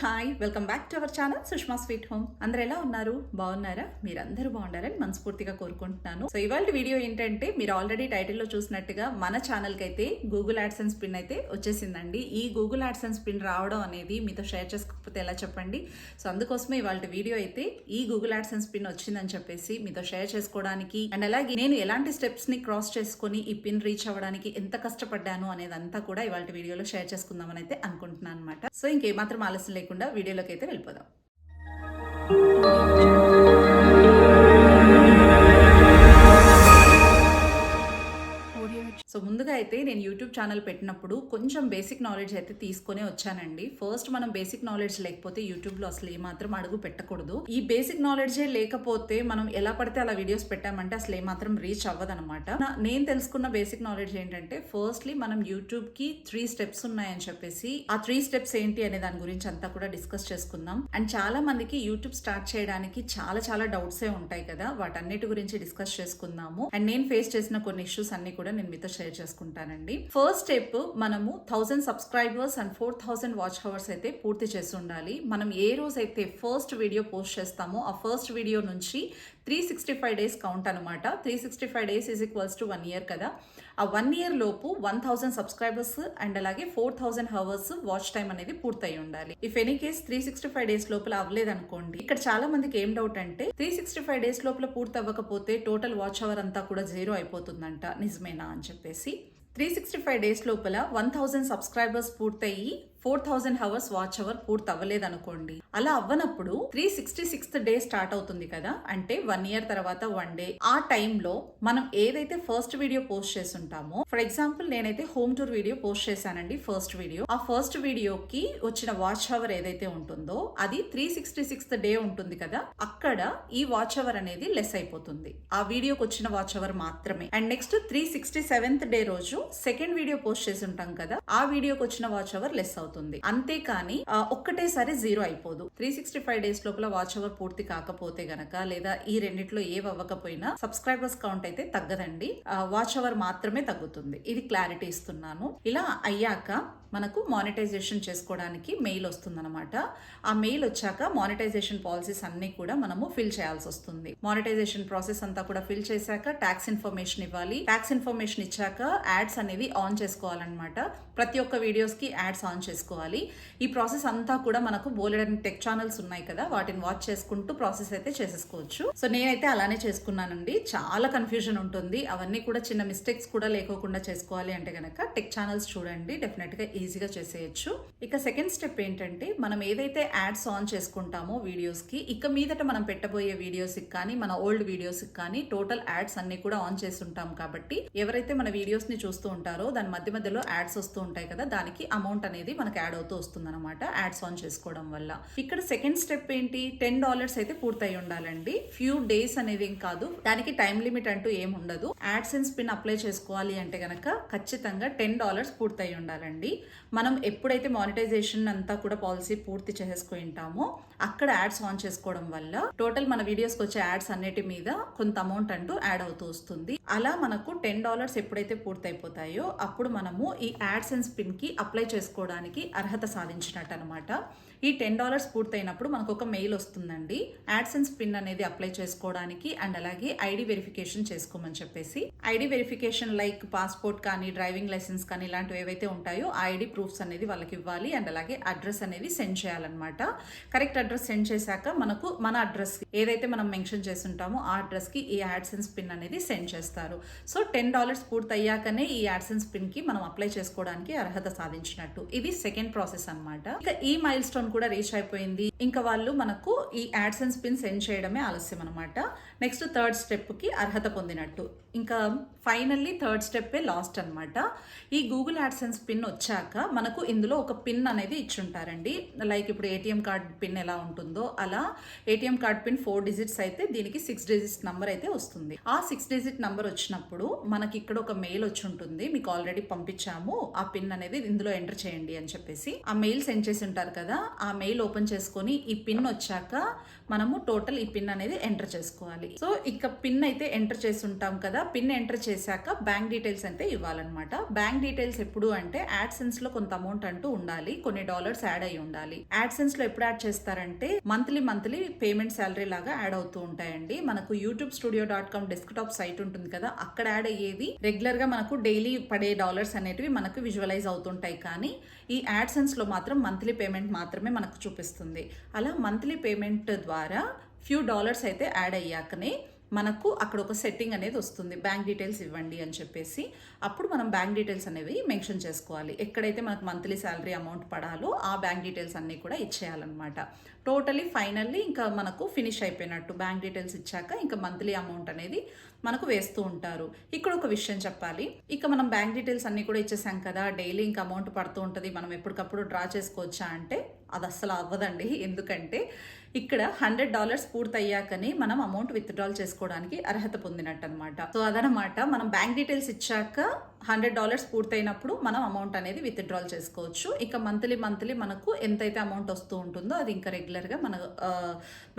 Hi welcome back to our channel Sushma sweet home. అందరు ఎలా ఉన్నారు? బాగున్నారా? మీరందరూ బాగున్నారని మనస్ఫూర్తిగా కోరుకుంటున్నాను. సో ఇవాళ వీడియో ఏంటంటే మీరు ఆల్రెడీ టైటిల్లో చూసినట్టుగా మన ఛానల్కి అయితే గూగుల్ యాడ్సెన్స్ పిన్ అయితే వచ్చేసిందండి. ఈ గూగుల్ యాడ్సెన్స్ పిన్ రావడం అనేది మీతో షేర్ మర్చిపోతే ఎలా చెప్పండి? సో అందుకోసమే ఇవాళ వీడియో అయితే ఈ గూగుల్ యాడ్సెన్స్ పిన్ వచ్చిందని చెప్పేసి మీతో షేర్ చేసుకోవడానికి అండ్ అలాగే నేను ఎలాంటి స్టెప్స్ని క్రాస్ చేసుకొని ఈ పిన్ రీచ్ అవ్వడానికి ఎంత కష్టపడ్డాను అనేది అంతా కూడా ఇవాళ వీడియోలో షేర్ చేసుకుందామని అయితే అనుకుంటున్నాను అనమాట సో ఇంకేమాత్రం ఆలస్యం లేకుండా వీడియోలోకి అయితే వెళ్ళిపోదాం. సో ముందుగా అయితే నేను యూట్యూబ్ ఛానల్ పెట్టినప్పుడు కొంచెం బేసిక్ నాలెడ్జ్ అయితే తీసుకునే వచ్చానండి. ఫస్ట్ మనం బేసిక్ నాలెడ్జ్ లేకపోతే యూట్యూబ్లో అసలు ఏమాత్రం అడుగు పెట్టకూడదు. ఈ బేసిక్ నాలెడ్జే లేకపోతే మనం ఎలా పడితే అలా వీడియోస్ పెట్టామంటే అసలు ఏమాత్రం రీచ్ అవ్వదనమాట నేను తెలుసుకున్న బేసిక్ నాలెడ్జ్ ఏంటంటే ఫస్ట్లీ మనం యూట్యూబ్కి త్రీ స్టెప్స్ ఉన్నాయని చెప్పేసి ఆ త్రీ స్టెప్స్ ఏంటి అనే దాని గురించి అంతా కూడా డిస్కస్ చేసుకుందాం. అండ్ చాలా మందికి యూట్యూబ్ స్టార్ట్ చేయడానికి చాలా చాలా డౌట్స్ ఉంటాయి కదా. వాటన్నిటి గురించి డిస్కస్ చేసుకుందాము. అండ్ నేను ఫేస్ చేసిన కొన్ని ఇష్యూస్ అన్ని కూడా నేను మీతో షేర్ చేసుకుంటానండి. ఫస్ట్ స్టెప్ మనము thousand subscribers and four thousand watch hours అయితే పూర్తి చేసి ఉండాలి. మనం ఏ రోజు అయితే ఫస్ట్ వీడియో పోస్ట్ చేస్తామో ఆ ఫస్ట్ వీడియో నుంచి three sixty five days count అనమాట three sixty five days is equals to one year కదా. ఆ వన్ ఇయర్ లోపు వన్ థౌసండ్ సబ్స్క్రైబర్స్ అండ్ అలాగే four thousand hours watch time అనేది పూర్తయి ఉండాలి. If any case three sixty five days లోపల అవ్వలేదు అనుకోండి ఇక్కడ చాలా మందికి ఏం డౌట్ అంటే త్రీ సిక్స్టీ ఫైవ్ డేస్ లోపల పూర్తి అవ్వకపోతే టోటల్ వాచ్ అవర్ అంతా కూడా జీరో అయిపోతుందంట. నిజమేనా అని చెప్పేసి. త్రీ సిక్స్టీ ఫైవ్ డేస్ లోపల వన్ థౌసండ్ సబ్స్క్రైబర్స్ పూర్తయి four thousand hours watch hour పూర్తి అవ్వలేదు అనుకోండి అలా అవ్వనప్పుడు three sixty sixth day start అవుతుంది కదా? అంటే వన్ ఇయర్ తర్వాత వన్ డే. ఆ టైంలో మనం ఏదైతే ఫస్ట్ వీడియో పోస్ట్ చేస్తుంటామో ఫర్ ఎగ్జాంపుల్ నేనైతే హోమ్ టూర్ వీడియో పోస్ట్ చేశానండి ఫస్ట్ వీడియో. ఆ ఫస్ట్ వీడియోకి వచ్చిన వాచ్ అవర్ ఏదైతే ఉంటుందో అది త్రీ సిక్స్టీ సిక్స్త్ డే ఉంటుంది కదా? అక్కడ ఈ వాచ్ అవర్ అనేది లెస్ అయిపోతుంది. ఆ వీడియోకి వచ్చిన వాచ్ అవర్ మాత్రమే. And next three sixty seventh day రోజు సెకండ్ వీడియో పోస్ట్ చేసి ఉంటాం కదా? ఆ వీడియోకి వచ్చిన వాచ్ అవర్ లెస్ అవుతుంది. అంతేకాని ఒక్కటేసారి జీరో అయిపోదు. త్రీ సిక్స్టీ ఫైవ్ డేస్ లోపల వాచ్ అవర్ పూర్తి కాకపోతే గనక లేదా ఈ రెండిట్లో ఏవి అవ్వకపోయినా సబ్స్క్రైబర్స్ కౌంట్ అయితే తగ్గదండి. వాచ్ అవర్ మాత్రమే తగ్గుతుంది. ఇది క్లారిటీ ఇస్తున్నాను. ఇలా అయ్యాక మనకు మానిటైజేషన్ చేసుకోవడానికి మెయిల్ వస్తుందన్నమాట. ఆ మెయిల్ వచ్చాక మానిటైజేషన్ పాలసీస్ అన్నీ కూడా మనము ఫిల్ చేయాల్సి వస్తుంది. మానిటైజేషన్ ప్రాసెస్ అంతా కూడా ఫిల్ చేశాక ట్యాక్స్ ఇన్ఫర్మేషన్ ఇవ్వాలి. ట్యాక్స్ ఇన్ఫర్మేషన్ ఇచ్చాక యాడ్స్ అనేవి ఆన్ చేసుకోవాలన్నమాట. ప్రతి ఒక్క వీడియోస్కి యాడ్స్ ఆన్ చేసుకోవాలి. ఈ ప్రాసెస్ అంతా కూడా మనకు బోలెడని టెక్ ఛానల్స్ ఉన్నాయి కదా వాటిని వాచ్ చేసుకుంటూ ప్రాసెస్ అయితే చేసేసుకోవచ్చు. సో నేనైతే అలానే చేసుకున్నానండి. చాలా కన్ఫ్యూజన్ ఉంటుంది. అవన్నీ కూడా చిన్న మిస్టేక్స్ కూడా లేకోకుండా చేసుకోవాలి అంటే కనుక టెక్ ఛానల్స్ చూడండి. డెఫినెట్గా ఈజీగా చేసేయచ్చు. ఇక సెకండ్ స్టెప్ ఏంటంటే మనం ఏదైతే యాడ్స్ ఆన్ చేసుకుంటామో వీడియోస్కి ఇక మీదట మనం పెట్టబోయే వీడియోస్కి కానీ మన ఓల్డ్ వీడియోస్కి కానీ టోటల్ యాడ్స్ అన్ని కూడా ఆన్ చేసి ఉంటాం కాబట్టి ఎవరైతే మన వీడియోస్ని చూస్తూ ఉంటారో దాని మధ్య మధ్యలో యాడ్స్ వస్తూ ఉంటాయి కదా దానికి అమౌంట్ అనేది మనకి యాడ్ అవుతూ వస్తుంది అనమాట యాడ్స్ ఆన్ చేసుకోవడం వల్ల. ఇక్కడ సెకండ్ స్టెప్ ఏంటి? టెన్ డాలర్స్ అయితే పూర్తయి ఉండాలండి. ఫ్యూ డేస్ అనేది ఏం కాదు దానికి టైం లిమిట్ అంటూ ఏం ఉండదు. యాడ్సెన్స్ పిన్ అప్లై చేసుకోవాలి అంటే గనక ఖచ్చితంగా టెన్ డాలర్స్ పూర్తయి ఉండాలండి. మనం ఎప్పుడైతే మానిటైజేషన్ అంతా కూడా పాలసీ పూర్తి చేసుకుని ఉంటామో అక్కడ యాడ్స్ ఆన్ చేసుకోవడం వల్ల టోటల్ మన వీడియోస్కి వచ్చే యాడ్స్ అన్నిటి మీద కొంత అమౌంట్ అంటూ యాడ్ అవుతూ వస్తుంది. అలా మనకు టెన్ డాలర్స్ ఎప్పుడైతే పూర్తయిపోతాయో అప్పుడు మనము ఈ యాడ్సెన్స్ అండ్కి అప్లై చేసుకోవడానికి అర్హత సాధించినట్టు అనమాట ఈ టెన్ డాలర్స్ పూర్తయినప్పుడు మనకు ఒక మెయిల్ వస్తుందండి. యాడ్సెన్స్ పిన్ అనేది అప్లై చేసుకోవడానికి అండ్ అలాగే ఐడి వెరిఫికేషన్ చేసుకోమని చెప్పేసి. ఐడి వెరిఫికేషన్ లైక్ పాస్పోర్ట్ కానీ డ్రైవింగ్ లైసెన్స్ కానీ ఇలాంటివి ఏవైతే ఉంటాయో ఆ ఐడి ప్రూఫ్స్ అనేది వాళ్ళకి ఇవ్వాలి అండ్ అలాగే అడ్రస్ అనేది సెండ్ చేయాలన్నమాట. కరెక్ట్ అడ్రస్ సెండ్ చేశాక మనకు మన అడ్రస్ ఏదైతే మనం మెన్షన్ చేస్తుంటామో ఆ అడ్రస్కి ఈ యాడ్సెన్స్ పిన్ అనేది సెండ్ చేస్తారు. సో టెన్ డాలర్స్ పూర్తయ్యాకనే ఈ యాడ్సెన్స్ పిన్కి మనం అప్లై చేసుకోవడానికి అర్హత సాధించినట్టు. ఇది సెకండ్ ప్రాసెస్ అన్నమాట. ఇక ఈ మైల్ స్టోన్ కూడా రీచ్ అయిపోయింది. ఇంకా వాళ్ళు మనకు ఈ యాడ్సెన్స్ పిన్ సెండ్ చేయడమే ఆలస్యం అనమాట నెక్స్ట్ థర్డ్ స్టెప్కి అర్హత పొందినట్టు. ఇంకా ఫైనల్లీ థర్డ్ స్టెప్ లాస్ట్ అనమాట ఈ గూగుల్ యాడ్సెన్స్ పిన్ వచ్చాక మనకు ఇందులో ఒక పిన్ అనేది ఇచ్చుంటారండి. లైక్ ఇప్పుడు ఏటీఎం కార్డ్ పిన్ ఎలా ఉంటుందో అలా. ATM card pin four digits అయితే దీనికి సిక్స్ డిజిట్ నంబర్ అయితే వస్తుంది. ఆ సిక్స్ డిజిట్ నంబర్ వచ్చినప్పుడు మనకి ఇక్కడ ఒక మెయిల్ వచ్చి ఉంటుంది మీకు ఆల్రెడీ పంపించాము. ఆ పిన్ అనేది ఇందులో ఎంటర్ చేయండి అని చెప్పేసి. ఆ మెయిల్ సెండ్ చేసి ఉంటారు కదా. ఆ మెయిల్ ఓపెన్ చేసుకొని ఈ పిన్ వచ్చాక మనము టోటల్ ఈ పిన్ అనేది ఎంటర్ చేసుకోవాలి. సో ఇక పిన్ అయితే ఎంటర్ చేసి ఉంటాం కదా పిన్ ఎంటర్ చేశాక బ్యాంక్ డీటెయిల్స్ అయితే ఇవ్వాలన్నమాట. బ్యాంక్ డీటెయిల్స్ ఎప్పుడు అంటే యాడ్సెన్స్ యాడ్సెన్స్లో కొంత అమౌంట్ అంటూ ఉండాలి కొన్ని డాలర్స్ యాడ్ అయి ఉండాలి. యాడ్సెన్స్లో ఎప్పుడు యాడ్ చేస్తారంటే మంత్లీ మంత్లీ పేమెంట్ శాలరీ లాగా యాడ్ అవుతూ ఉంటాయండి. మనకు YouTube studio dot com desktop site ఉంటుంది కదా అక్కడ యాడ్ అయ్యేది రెగ్యులర్గా మనకు డైలీ పడే డాలర్స్ అనేటివి మనకు విజువలైజ్ అవుతుంటాయి. కానీ ఈ యాడ్సెన్స్లో మాత్రం మంత్లీ పేమెంట్ మాత్రమే మనకు చూపిస్తుంది. అలా మంత్లీ పేమెంట్ ద్వారా ఫ్యూ డాలర్స్ అయితే యాడ్ అయ్యాకనే మనకు అక్కడ ఒక సెట్టింగ్ అనేది వస్తుంది. బ్యాంక్ డీటెయిల్స్ ఇవ్వండి అని చెప్పేసి అప్పుడు మనం బ్యాంక్ డీటెయిల్స్ అనేవి మెన్షన్ చేసుకోవాలి. ఎక్కడైతే మనకు మంత్లీ శాలరీ అమౌంట్ పడాలో ఆ బ్యాంక్ డీటెయిల్స్ అన్నీ కూడా ఇచ్చేయాలన్నమాట. టోటలీ ఫైనల్లీ ఇంకా మనకు ఫినిష్ అయిపోయినట్టు బ్యాంక్ డీటెయిల్స్ ఇచ్చాక ఇంకా మంత్లీ అమౌంట్ అనేది మనకు వేస్తూ ఉంటారు. ఇక్కడ ఒక విషయం చెప్పాలి. ఇక మనం బ్యాంక్ డీటెయిల్స్ అన్నీ కూడా ఇచ్చేసాం కదా. డైలీ ఇంకా అమౌంట్ పడుతూ ఉంటుంది. మనం ఎప్పటికప్పుడు డ్రా చేసుకోవచ్చా అంటే అది అస్సలు అవ్వదండి. ఎందుకంటే ఇక్కడ హండ్రెడ్ డాలర్స్ పూర్తయ్యాకనే మనం అమౌంట్ విత్డ్రాల్ చేసుకోవడానికి అర్హత పొందినట్టు అనమాట సో అదనమాట మనం బ్యాంక్ డీటెయిల్స్ ఇచ్చాక హండ్రెడ్ డాలర్స్ పూర్తయినప్పుడు మనం అమౌంట్ అనేది విత్డ్రాల్ చేసుకోవచ్చు. ఇక మంత్లీ మంత్లీ మనకు ఎంతైతే అమౌంట్ వస్తూ ఉంటుందో అది ఇంకా రెగ్యులర్గా మన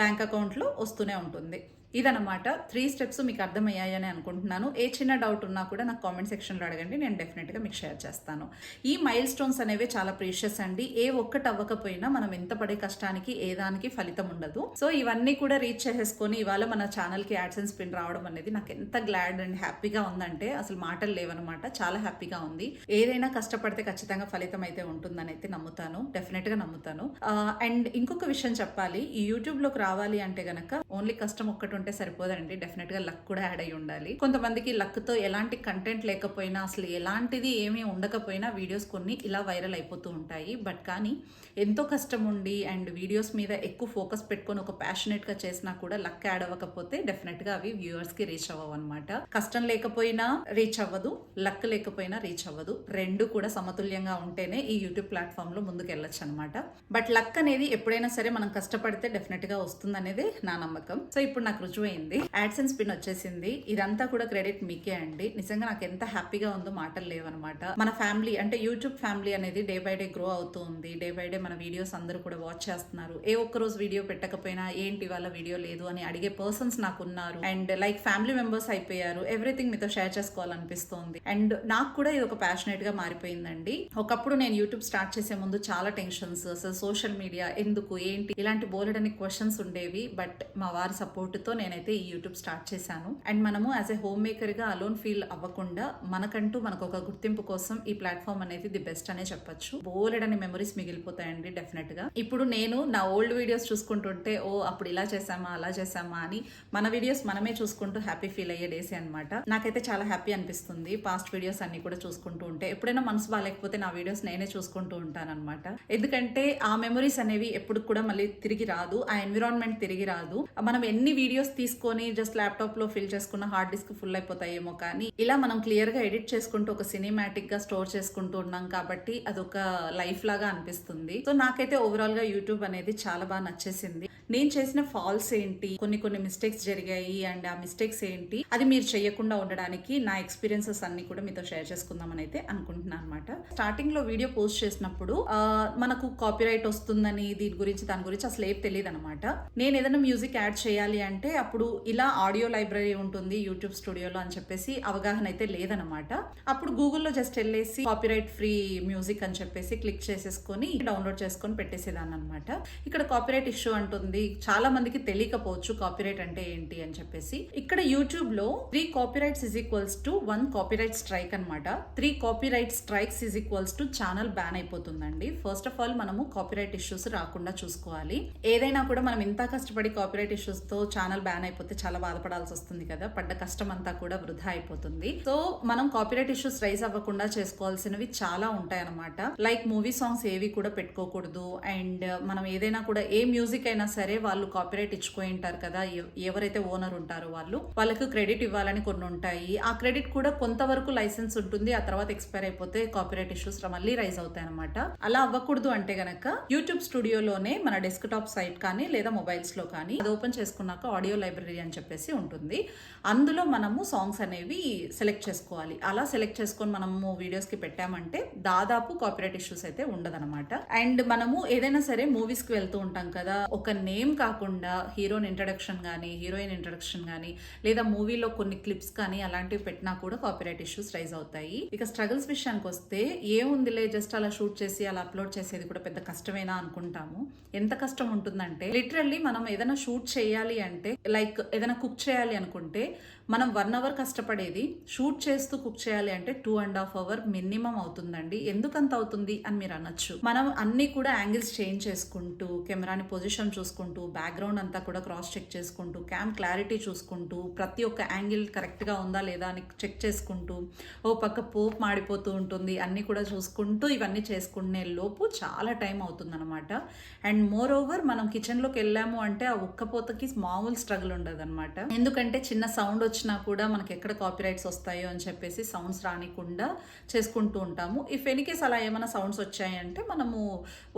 బ్యాంక్ అకౌంట్లో వస్తూనే ఉంటుంది. ఇదనమాట త్రీ స్టెప్స్ మీకు అర్థమయ్యాయని అనుకుంటున్నాను. ఏ చిన్న డౌట్ ఉన్నా కూడా నాకు కామెంట్ సెక్షన్లో అడగండి. నేను డెఫినెట్గా మీకు షేర్ చేస్తాను. ఈ మైల్ స్టోన్స్ అనేవి చాలా ప్రీషియస్ అండి. ఏ ఒక్కటి అవ్వకపోయినా మనం ఎంత పడే కష్టానికి ఏ దానికి ఫలితం ఉండదు. సో ఇవన్నీ కూడా రీచ్ చేసేసుకొని ఇవాళ మన ఛానల్కి యాడ్సెన్స్ పిన్ రావడం అనేది నాకు ఎంత గ్లాడ్ అండ్ హ్యాపీగా ఉందంటే అసలు మాటలు లేవనమాట చాలా హ్యాపీగా ఉంది. ఏదైనా కష్టపడితే ఖచ్చితంగా ఫలితం అయితే ఉంటుందని అయితే నమ్ముతాను. డెఫినెట్గా నమ్ముతాను. Uh, అండ్ ఇంకొక విషయం చెప్పాలి. ఈ యూట్యూబ్లోకి రావాలి అంటే గనక ఓన్లీ కష్టం ఒక్కటి ఉంటే సరిపోదండి. డెఫినెట్గా లక్ కూడా యాడ్ అయి ఉండాలి. కొంతమందికి లక్తో ఎలాంటి కంటెంట్ లేకపోయినా అసలు ఎలాంటిది ఏమీ ఉండకపోయినా వీడియోస్ కొన్ని ఇలా వైరల్ అయిపోతూ ఉంటాయి. బట్ కానీ ఎంతో కష్టం ఉండి అండ్ వీడియోస్ మీద ఎక్కువ ఫోకస్ పెట్టుకొని ఒక ప్యాషనెట్గా చేసినా కూడా లక్ యాడ్ అవ్వకపోతే డెఫినెట్గా అవి వ్యూవర్స్కి రీచ్ అవ్వవు అనమాట కష్టం లేకపోయినా రీచ్ అవ్వదు లక్ లేకపోయినా రీచ్ అవ్వదు. రెండు కూడా సమతుల్యంగా ఉంటేనే ఈ యూట్యూబ్ ప్లాట్ఫామ్లో ముందుకు వెళ్ళొచ్చు అనమాట బట్ లక్ అనేది ఎప్పుడైనా సరే మనం కష్టపడితే డెఫినెట్గా వస్తుందనేది వస్తుంది అనేది నా నమ్మకం. సో ఇప్పుడు నాకు రుజువైంది యాడ్సెన్స్ పిన్ వచ్చేసింది. ఇదంతా కూడా క్రెడిట్ మీకే అండి. నిజంగా నాకు ఎంత హ్యాపీగా ఉందో మాటలు లేవనమాట మన ఫ్యామిలీ అంటే యూట్యూబ్ ఫ్యామిలీ అనేది డే బై డే గ్రో అవుతూ ఉంది డే బై డే మన వీడియోస్ అందరూ కూడా వాచ్ చేస్తున్నారు. ఏ ఒక్క రోజు వీడియో పెట్టకపోయినా ఏంటి వాళ్ళ వీడియో లేదు అని అడిగే పర్సన్స్ నాకు ఉన్నారు. అండ్ లైక్ ఫ్యామిలీ మెంబర్స్ అయిపోయారు. ఎవ్రీథింగ్ మీతో షేర్ చేసుకోవాలనిపిస్తోంది. అండ్ నాకు కూడా ఇది ఒక ప్యాషనేట్గా మారిపోయిందండి. ఒకప్పుడు నేను యూట్యూబ్ స్టార్ట్ చేసే ముందు చాలా టెన్షన్స్ సోషల్ మీడియా ఎందుకు? ఏంటి? ఇలాంటి బోలెడని క్వశ్చన్స్ ఉండేవి. బట్ మా వారి సపోర్ట్తో నేనైతే ఈ యూట్యూబ్ స్టార్ట్ చేశాను. అండ్ మనము యాజ్ ఎ హోమ్ మేకర్గా అలోన్ ఫీల్ అవ్వకుండా మనకంటూ మనకు ఒక గుర్తింపు కోసం ఈ ప్లాట్ఫామ్ అనేది ది బెస్ట్ అనే చెప్పొచ్చు. బోలెడని మెమరీస్ మిగిలిపోతాయండి డెఫినెట్గా ఇప్పుడు నేను నా ఓల్డ్ వీడియోస్ చూసుకుంటుంటే ఓ అప్పుడు ఇలా చేసామా అలా చేసామా అని మన వీడియోస్ మనమే చూసుకుంటూ హ్యాపీ ఫీల్ అయ్యే డేసే అనమాట నాకైతే చాలా హ్యాపీ అనిపిస్తుంది. పాస్ట్ వీడియోస్ అన్ని కూడా చూసుకుంటూ ఉంటే ఎప్పుడైనా మనసు బాగాలేకపోతే నా వీడియోస్ నేనే చూసుకుంటూ ఉంటాను అనమాట ఎందుకంటే ఆ మెమరీస్ అనేవి ఎప్పుడు కూడా మళ్ళీ తిరిగి రాదు ఆ ఎన్విరాన్మెంట్ తిరిగి రాదు. మనం ఎన్ని వీడియోస్ తీసుకొని జస్ట్ ల్యాప్టాప్లో ఫిల్ చేసుకున్న హార్డ్ డిస్క్ ఫుల్ అయిపోతాయేమో కానీ ఇలా మనం క్లియర్గా ఎడిట్ చేసుకుంటూ ఒక సినిమాటిక్గా స్టోర్ చేసుకుంటూ ఉన్నాం కాబట్టి అదొక లైఫ్ లాగా అనిపిస్తుంది. సో నాకైతే ఓవరాల్గా యూట్యూబ్ అనేది చాలా బాగా నచ్చేసింది. నేను చేసిన ఫాల్స్ ఏంటి కొన్ని కొన్ని మిస్టేక్స్ జరిగాయి అండ్ ఆ మిస్టేక్స్ ఏంటి అది మీరు చేయకుండా ఉండడానికి నా ఎక్స్పీరియన్సెస్ అన్ని కూడా మీతో షేర్ చేసుకుందామని అయితే అనుకుంటున్నాను అనమాట స్టార్టింగ్లో వీడియో పోస్ట్ చేసినప్పుడు మనకు కాపీరైట్ వస్తుందని దీని గురించి దాని గురించి అసలు ఏం తెలియదు అనమాట నేను ఏదైనా మ్యూజిక్ యాడ్ చేయాలి అంటే అప్పుడు ఇలా ఆడియో లైబ్రరీ ఉంటుంది యూట్యూబ్ స్టూడియోలో అని చెప్పేసి అవగాహన అయితే లేదనమాట అప్పుడు గూగుల్లో జస్ట్ వెళ్ళేసి కాపీరైట్ ఫ్రీ మ్యూజిక్ అని చెప్పేసి క్లిక్ చేసేసుకొని డౌన్లోడ్ చేసుకొని పెట్టేసేదాన్ని అనమాట ఇక్కడ కాపీరైట్ ఇష్యూ అంటుంది చాలా మందికి తెలియకపోవచ్చు కాపీరైట్ అంటే ఏంటి అని చెప్పేసి. ఇక్కడ యూట్యూబ్లో three copyrights is equals to one copyright strike అన్నమాట. Three copyright strikes is equals to channel ban అయిపోతుందండి. ఫస్ట్ ఆఫ్ ఆల్ మనము కాపీరైట్ ఇష్యూస్ రాకుండా చూసుకోవాలి. ఏదైనా కూడా మనం ఇంత కష్టపడి కాపీరైట్ ఇష్యూస్తో ఛానల్ బ్యాన్ అయిపోతే చాలా బాధపడాల్సి వస్తుంది కదా పడ్డ కష్టం అంతా కూడా వృధా అయిపోతుంది. సో మనం కాపీరైట్ ఇష్యూస్ రైజ్ అవ్వకుండా చేసుకోవాల్సినవి చాలా ఉంటాయి అనమాట లైక్ మూవీ సాంగ్స్ ఏవి కూడా పెట్టుకోకూడదు. అండ్ మనం ఏదైనా కూడా ఏ మ్యూజిక్ అయినా సరే వాళ్ళు కాపీరైట్ ఇచ్చుకోయి ఉంటారు కదా ఎవరైతే ఓనర్ ఉంటారో వాళ్ళు వాళ్ళకు క్రెడిట్ ఇవ్వాలని కొన్ని ఉంటాయి. ఆ క్రెడిట్ కూడా కొంతవరకు లైసెన్స్ ఉంటుంది ఆ తర్వాత ఎక్స్పైర్ అయిపోతే కాపీరైట్ ఇష్యూస్ మళ్ళీ రైజ్ అవుతాయి అనమాట అలా అవ్వకూడదు అంటే గనక యూట్యూబ్ స్టూడియోలోనే మన డెస్క్ టాప్ సైట్ కానీ లేదా మొబైల్స్లో కానీ అది ఓపెన్ చేసుకున్నాక ఆడియో లైబ్రరీ అని చెప్పేసి ఉంటుంది. అందులో మనము సాంగ్స్ అనేవి సెలెక్ట్ చేసుకోవాలి. అలా సెలెక్ట్ చేసుకొని మనము వీడియోస్కి పెట్టామంటే దాదాపు కాపీరైట్ ఇష్యూస్ అయితే ఉండదనమాట అండ్ మనము ఏదైనా సరే మూవీస్కి వెళ్తూ ఉంటాం కదా ఒక నేమ్ కాకుండా హీరోయిన్ ఇంట్రడక్షన్ కానీ హీరోయిన్ ఇంట్రడక్షన్ కానీ లేదా మూవీలో కొన్ని క్లిప్స్ కానీ అలాంటివి పెట్టినా కూడా కాపీరైట్ ఇష్యూస్ రైజ్ అవుతాయి. ఇక స్ట్రగుల్స్ విషయానికి వస్తే ఏముందిలే జస్ట్ అలా షూట్ చేసి అలా అప్లోడ్ చేసేది కూడా పెద్ద కష్టమేనా అనుకుంటాము. ఎంత కష్టం ఉంటుందంటే లిటరల్లీ మనం ఏదైనా షూట్ చేయాలి అంటే లైక్ ఏదైనా కుక్ చేయాలి అనుకుంటే మనం వన్ అవర్ కష్టపడేది షూట్ చేస్తూ కుక్ చేయాలి అంటే two and half hour minimum అవుతుందండి. ఎందుకంత అవుతుంది అని మీరు అనొచ్చు. మనం అన్ని కూడా యాంగిల్స్ చేంజ్ చేసుకుంటూ కెమెరాని పొజిషన్ చూసుకుంటూ బ్యాక్గ్రౌండ్ అంతా కూడా క్రాస్ చెక్ చేసుకుంటూ క్యామ్ క్లారిటీ చూసుకుంటూ ప్రతి ఒక్క యాంగిల్ కరెక్ట్గా ఉందా లేదా అని చెక్ చేసుకుంటూ ఓ పక్క పోప్ మాడిపోతూ ఉంటుంది అన్నీ కూడా చూసుకుంటూ ఇవన్నీ చేసుకునే లోపు చాలా టైం అవుతుందన్నమాట. అండ్ మోర్ ఓవర్ మనం కిచెన్లోకి వెళ్ళాము అంటే ఆ ఉక్కపోతకి మామూలు స్ట్రగుల్ ఉండదు ఎందుకంటే చిన్న సౌండ్ వచ్చి వచ్చినా కూడా మనకి ఎక్కడ కాపీరైట్స్ వస్తాయో అని చెప్పేసి సౌండ్స్ రానికుండా చేసుకుంటూ ఉంటాము. ఇఫ్ ఎనికేస్ అలా ఏమైనా సౌండ్స్ వచ్చాయంటే మనము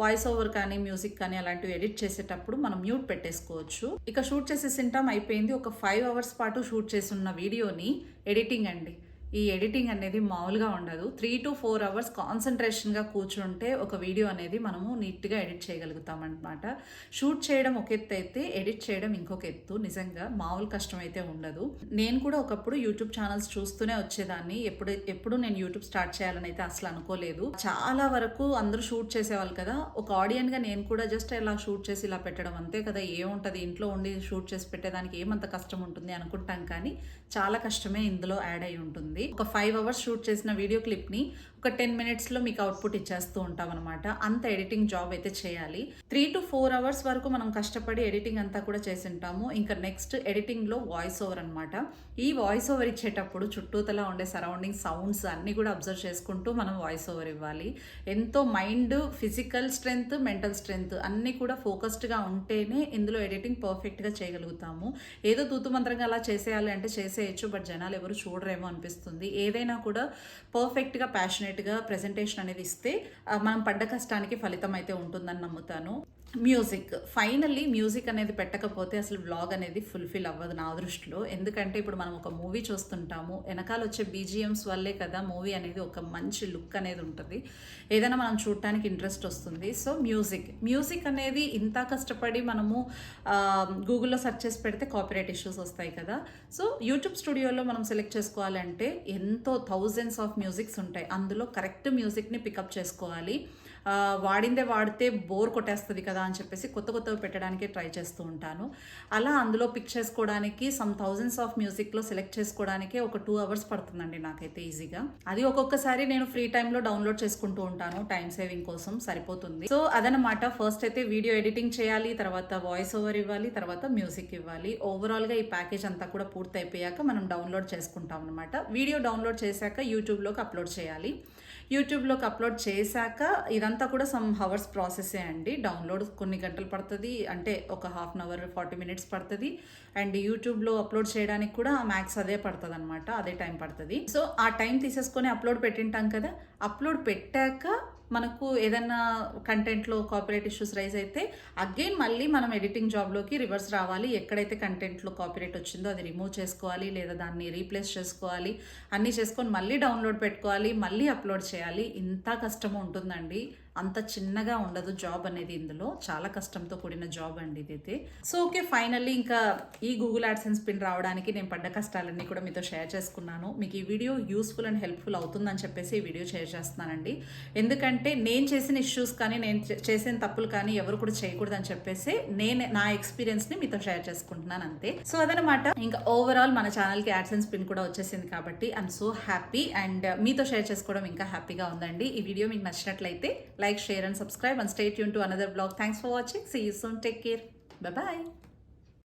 వాయిస్ ఓవర్ కానీ మ్యూజిక్ కానీ అలాంటివి ఎడిట్ చేసేటప్పుడు మనం మ్యూట్ పెట్టేసుకోవచ్చు. ఇక షూట్ చేసే సింటమ్ అయిపోయింది. ఒక ఫైవ్ అవర్స్ పాటు షూట్ చేసి ఉన్న వీడియోని ఎడిటింగ్ అండి. ఈ ఎడిటింగ్ అనేది మామూలుగా ఉండదు. త్రీ టు ఫోర్ అవర్స్ కాన్సన్ట్రేషన్గా కూర్చుంటే ఒక వీడియో అనేది మనము నీట్గా ఎడిట్ చేయగలుగుతాం అనమాట షూట్ చేయడం ఒక ఎత్తు అయితే ఎడిట్ చేయడం ఇంకొక ఎత్తు. నిజంగా మామూలు కష్టం అయితే ఉండదు. నేను కూడా ఒకప్పుడు యూట్యూబ్ ఛానల్స్ చూస్తూనే వచ్చేదాన్ని. ఎప్పుడు ఎప్పుడు నేను యూట్యూబ్ స్టార్ట్ చేయాలని అయితే అసలు అనుకోలేదు. చాలా వరకు అందరూ షూట్ చేసేవాళ్ళు కదా. ఒక ఆడియన్గా నేను కూడా జస్ట్ ఇలా షూట్ చేసి ఇలా పెట్టడం అంతే కదా. ఏముంటుంది? ఇంట్లో ఉండి షూట్ చేసి పెట్టేదానికి ఏమంత కష్టం ఉంటుంది అనుకుంటాం కానీ చాలా కష్టమే ఇందులో యాడ్ అయి ఉంటుంది. ఒక ఫైవ్ అవర్స్ షూట్ చేసిన వీడియో క్లిప్ని ఒక టెన్ మినిట్స్లో మీకు అవుట్పుట్ ఇచ్చేస్తూ ఉంటాం అనమాట అంత ఎడిటింగ్ జాబ్ అయితే చేయాలి. త్రీ టు ఫోర్ అవర్స్ వరకు మనం కష్టపడి ఎడిటింగ్ అంతా కూడా చేసి ఉంటాము ఇంకా నెక్స్ట్ ఎడిటింగ్లో వాయిస్ ఓవర్ అనమాట ఈ వాయిస్ ఓవర్ ఇచ్చేటప్పుడు చుట్టూతలా ఉండే సరౌండింగ్ సౌండ్స్ అన్నీ కూడా అబ్జర్వ్ చేసుకుంటూ మనం వాయిస్ ఓవర్ ఇవ్వాలి. ఎంతో mind physical strength mental strength అన్నీ కూడా ఫోకస్డ్గా ఉంటేనే ఇందులో ఎడిటింగ్ పర్ఫెక్ట్గా చేయగలుగుతాము. ఏదో తూతుమంత్రంగా అలా చేసేయాలి అంటే చేసేయచ్చు బట్ జనాలు ఎవరు చూడరేమో అనిపిస్తుంది. ఏదైనా కూడా పర్ఫెక్ట్గా ప్యాషనేట్గా ప్రజెంటేషన్ అనేది ఇస్తే మనం పడ్డ కష్టానికి ఫలితం అయితే ఉంటుందని నమ్ముతాను. మ్యూజిక్. ఫైనల్లీ మ్యూజిక్ అనేది పెట్టకపోతే అసలు వ్లాగ్ అనేది ఫుల్ఫిల్ అవ్వదు నా దృష్టిలో. ఎందుకంటే ఇప్పుడు మనం ఒక మూవీ చూస్తుంటాము వెనకాల వచ్చే బీజిఎమ్స్ వల్లే కదా మూవీ అనేది ఒక మంచి లుక్ అనేది ఉంటుంది. ఏదైనా మనం చూడటానికి ఇంట్రెస్ట్ వస్తుంది. సో మ్యూజిక్ మ్యూజిక్ అనేది ఇంత కష్టపడి మనము గూగుల్లో సెర్చ్ చేసి పెడితే కాపీరైట్ ఇష్యూస్ వస్తాయి కదా. సో యూట్యూబ్ స్టూడియోలో మనం సెలెక్ట్ చేసుకోవాలంటే ఎంతో థౌజండ్స్ ఆఫ్ మ్యూజిక్స్ ఉంటాయి. అందులో కరెక్ట్ మ్యూజిక్ని పికప్ చేసుకోవాలి. వాడిందే వాడితే బోర్ కొట్టేస్తుంది కదా అని చెప్పేసి కొత్త కొత్తవి పెట్టడానికి ట్రై చేస్తూ ఉంటాను. అలా అందులో పిక్ చేసుకోవడానికి సమ్ థౌజండ్స్ ఆఫ్ మ్యూజిక్లో సెలెక్ట్ చేసుకోవడానికి ఒక టూ అవర్స్ పడుతుందండి నాకైతే ఈజీగా అది ఒక్కొక్కసారి నేను ఫ్రీ టైంలో డౌన్లోడ్ చేసుకుంటూ ఉంటాను టైం సేవింగ్ కోసం సరిపోతుంది. సో అదనమాట ఫస్ట్ అయితే వీడియో ఎడిటింగ్ చేయాలి తర్వాత వాయిస్ ఓవర్ ఇవ్వాలి తర్వాత మ్యూజిక్ ఇవ్వాలి. ఓవరాల్గా ఈ ప్యాకేజ్ అంతా కూడా పూర్తి అయిపోయాక మనం డౌన్లోడ్ చేసుకుంటాం అనమాట వీడియో డౌన్లోడ్ చేశాక యూట్యూబ్లోకి అప్లోడ్ చేయాలి. యూట్యూబ్లోకి అప్లోడ్ చేశాక ఇదంతా కూడా సమ్ హవర్స్ ప్రాసెసే అండి. డౌన్లోడ్ కొన్ని గంటలు పడుతుంది. అంటే ఒక half an hour forty minutes పడుతుంది. అండ్ యూట్యూబ్లో అప్లోడ్ చేయడానికి కూడా మ్యాక్స్ అదే పడుతుంది అనమాట అదే టైం పడుతుంది. సో ఆ టైం తీసేసుకొని అప్లోడ్ పెట్టింటాం కదా? అప్లోడ్ పెట్టాక మనకు ఏదైనా కంటెంట్లో కాపీరైట్ ఇష్యూస్ రైజ్ అయితే అగైన్ మళ్ళీ మనం ఎడిటింగ్ జాబ్లోకి రివర్స్ రావాలి. ఎక్కడైతే కంటెంట్లో కాపీరైట్ వచ్చిందో అది రిమూవ్ చేసుకోవాలి లేదా దాన్ని రీప్లేస్ చేసుకోవాలి అన్నీ చేసుకొని మళ్ళీ డౌన్లోడ్ పెట్టుకోవాలి మళ్ళీ అప్లోడ్ చేయాలి. ఇంత కష్టం ఉంటుందండి. అంత చిన్నగా ఉండదు జాబ్ అనేది ఇందులో. చాలా కష్టంతో కూడిన జాబ్ అండి ఇదైతే. సో ఓకే ఫైనల్లీ ఇంకా ఈ గూగుల్ యాడ్సెన్స్ పిన్ రావడానికి నేను పడ్డ కష్టాలన్నీ కూడా మీతో షేర్ చేసుకున్నాను. మీకు ఈ వీడియో యూస్ఫుల్ అండ్ హెల్ప్ఫుల్ అవుతుందని చెప్పేసి ఈ వీడియో షేర్ చేస్తున్నానండి. ఎందుకంటే నేను చేసిన ఇష్యూస్ కానీ నేను చే- చేసిన తప్పులు కానీ ఎవరు కూడా చేయకూడదని చెప్పేసి నేను నా ఎక్స్పీరియన్స్ని మీతో షేర్ చేసుకుంటున్నాను అంతే. సో అదనమాట. ఇంకా ఓవరాల్ మన ఛానల్కి యాడ్సెన్స్ పిన్ కూడా వచ్చేసింది కాబట్టి ఐఎమ్ సో హ్యాపీ అండ్ మీతో షేర్ చేసుకోవడం ఇంకా హ్యాపీగా ఉందండి. ఈ వీడియో మీకు నచ్చినట్లయితే Like, share and subscribe and stay tuned to another vlog. Thanks for watching. See you soon. Take care. Bye-bye.